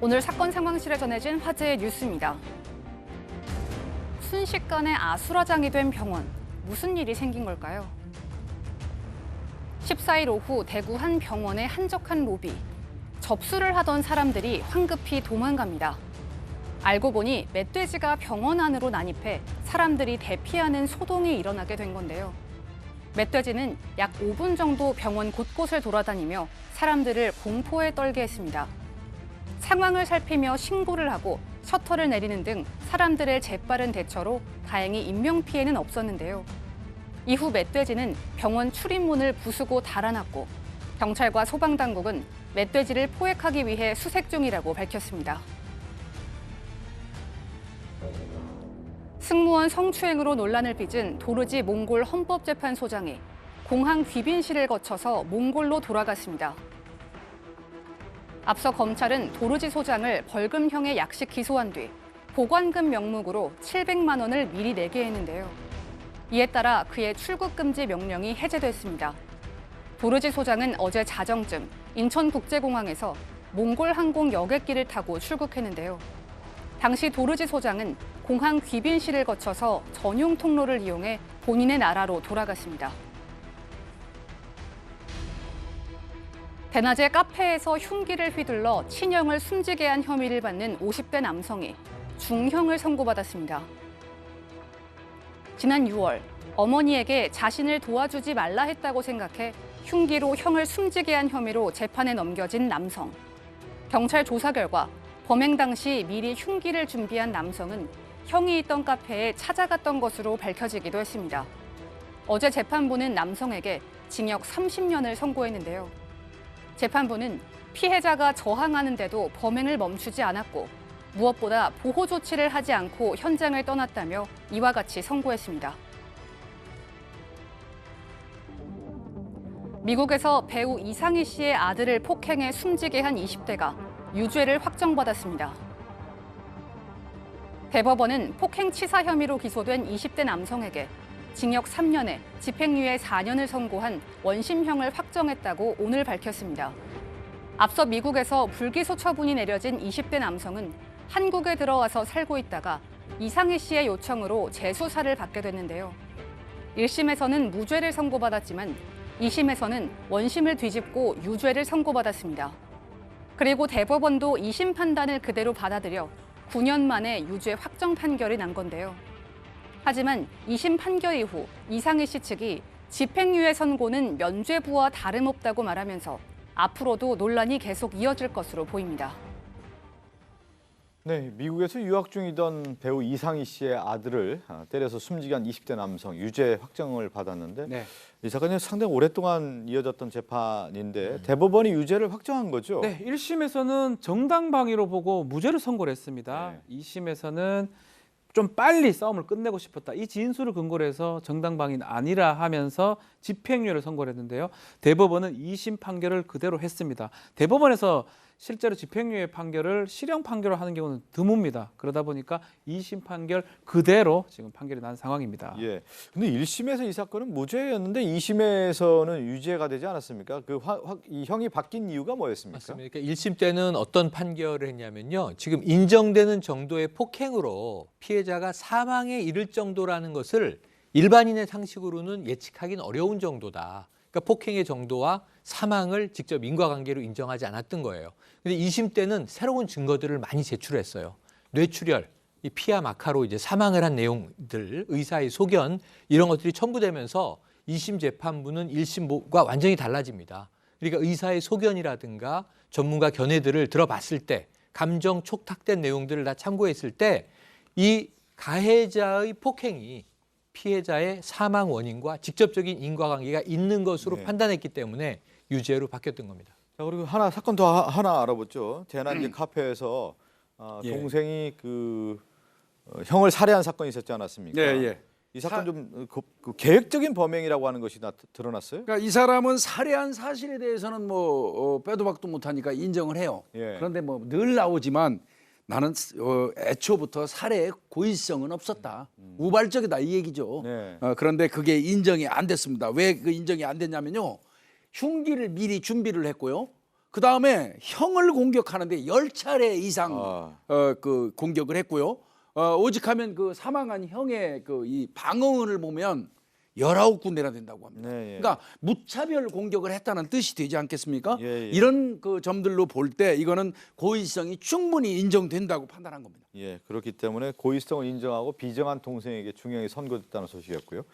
오늘 사건 상황실에 전해진 화제의 뉴스입니다. 순식간에 아수라장이 된 병원. 무슨 일이 생긴 걸까요? 14일 오후 대구 한 병원의 한적한 로비. 접수를 하던 사람들이 황급히 도망갑니다. 알고 보니 멧돼지가 병원 안으로 난입해 사람들이 대피하는 소동이 일어나게 된 건데요. 멧돼지는 약 5분 정도 병원 곳곳을 돌아다니며 사람들을 공포에 떨게 했습니다. 상황을 살피며 신고를 하고 셔터를 내리는 등 사람들의 재빠른 대처로 다행히 인명 피해는 없었는데요. 이후 멧돼지는 병원 출입문을 부수고 달아났고 경찰과 소방당국은 멧돼지를 포획하기 위해 수색 중이라고 밝혔습니다. 승무원 성추행으로 논란을 빚은 도르지 몽골 헌법재판소장이 공항 귀빈실을 거쳐서 몽골로 돌아갔습니다. 앞서 검찰은 도르지 소장을 벌금형에 약식 기소한 뒤 보관금 명목으로 700만 원을 미리 내게 했는데요. 이에 따라 그의 출국 금지 명령이 해제됐습니다. 도르지 소장은 어제 자정쯤 인천국제공항에서 몽골 항공 여객기를 타고 출국했는데요. 당시 도르지 소장은 공항 귀빈실을 거쳐서 전용 통로를 이용해 본인의 나라로 돌아갔습니다. 대낮에 카페에서 흉기를 휘둘러 친형을 숨지게 한 혐의를 받는 50대 남성이 중형을 선고받았습니다. 지난 6월 어머니에게 자신을 도와주지 말라 했다고 생각해 흉기로 형을 숨지게 한 혐의로 재판에 넘겨진 남성. 경찰 조사 결과 범행 당시 미리 흉기를 준비한 남성은 형이 있던 카페에 찾아갔던 것으로 밝혀지기도 했습니다. 어제 재판부는 남성에게 징역 30년을 선고했는데요. 재판부는 피해자가 저항하는데도 범행을 멈추지 않았고 무엇보다 보호 조치를 하지 않고 현장을 떠났다며 이와 같이 선고했습니다. 미국에서 배우 이상희 씨의 아들을 폭행해 숨지게 한 20대가 유죄를 확정받았습니다. 대법원은 폭행 치사 혐의로 기소된 20대 남성에게 징역 3년에 집행유예 4년을 선고한 원심형을 확정했다고 오늘 밝혔습니다. 앞서 미국에서 불기소 처분이 내려진 20대 남성은 한국에 들어와서 살고 있다가 이상희 씨의 요청으로 재수사를 받게 됐는데요. 1심에서는 무죄를 선고받았지만 2심에서는 원심을 뒤집고 유죄를 선고받았습니다. 그리고 대법원도 2심 판단을 그대로 받아들여 9년 만에 유죄 확정 판결이 난 건데요. 하지만 2심 판결 이후 이상희 씨 측이 집행유예 선고는 면죄부와 다름없다고 말하면서 앞으로도 논란이 계속 이어질 것으로 보입니다. 네, 미국에서 유학 중이던 배우 이상희 씨의 아들을 아, 때려서 숨지게 한 20대 남성 유죄 확정을 받았는데 네. 이 사건이 상당히 오랫동안 이어졌던 재판인데 대법원이 유죄를 확정한 거죠. 네, 1심에서는 정당방위로 보고 무죄를 선고를 했습니다. 네. 2심에서는 좀 빨리 싸움을 끝내고 싶었다. 이 진술을 근거로 해서 정당방위는 아니라 하면서 집행유예를 선고를 했는데요. 대법원은 2심 판결을 그대로 했습니다. 대법원에서 실제로 집행유예 판결을 실형 판결을 하는 경우는 드뭅니다. 그러다 보니까 2심 판결 그대로 지금 판결이 난 상황입니다. 예. 근데 1심에서 이 사건은 무죄였는데 2심에서는 유죄가 되지 않았습니까? 그 화, 화, 이 형이 바뀐 이유가 뭐였습니까? 맞습니다. 그러니까 1심 때는 어떤 판결을 했냐면요. 지금 인정되는 정도의 폭행으로 피해자가 사망에 이를 정도라는 것을 일반인의 상식으로는 예측하기는 어려운 정도다. 그러니까 폭행의 정도와 사망을 직접 인과관계로 인정하지 않았던 거예요. 근데 2심 때는 새로운 증거들을 많이 제출했어요. 뇌출혈, 이 피하 마카로 이제 사망을 한 내용들, 의사의 소견 이런 것들이 첨부되면서 2심 재판부는 1심과 완전히 달라집니다. 그러니까 의사의 소견이라든가 전문가 견해들을 들어봤을 때 감정 촉탁된 내용들을 다 참고했을 때 이 가해자의 폭행이 피해자의 사망 원인과 직접적인 인과관계가 있는 것으로 네. 판단했기 때문에 유죄로 바뀌었던 겁니다. 자 그리고 하나 사건 더 하- 하나 알아보죠. 대난지 카페에서 아, 예. 동생이 그 어, 형을 살해한 사건이 있었지 않았습니까? 예, 예. 이 사건 좀 어, 그, 그 계획적인 범행이라고 하는 것이 나, 드러났어요? 그러니까 이 사람은 살해한 사실에 대해서는 뭐 어, 빼도 박도 못하니까 인정을 해요. 예. 그런데 뭐 늘 나오지만 나는 어, 애초부터 살해의 고의성은 없었다. 우발적이다 이 얘기죠. 네. 어, 그런데 그게 인정이 안 됐습니다. 왜 그 인정이 안 됐냐면요. 흉기를 미리 준비를 했고요. 그 다음에 형을 공격하는데 열 차례 이상 아. 어, 그 공격을 했고요. 어, 오직하면 그 사망한 형의 그 이 방어원을 보면 열아홉 군데나 된다고 합니다. 네, 예. 그러니까 무차별 공격을 했다는 뜻이 되지 않겠습니까? 예, 예. 이런 그 점들로 볼 때 이거는 고의성이 충분히 인정된다고 판단한 겁니다. 예, 그렇기 때문에 고의성을 인정하고 비정한 동생에게 중형이 선고됐다는 소식이었고요.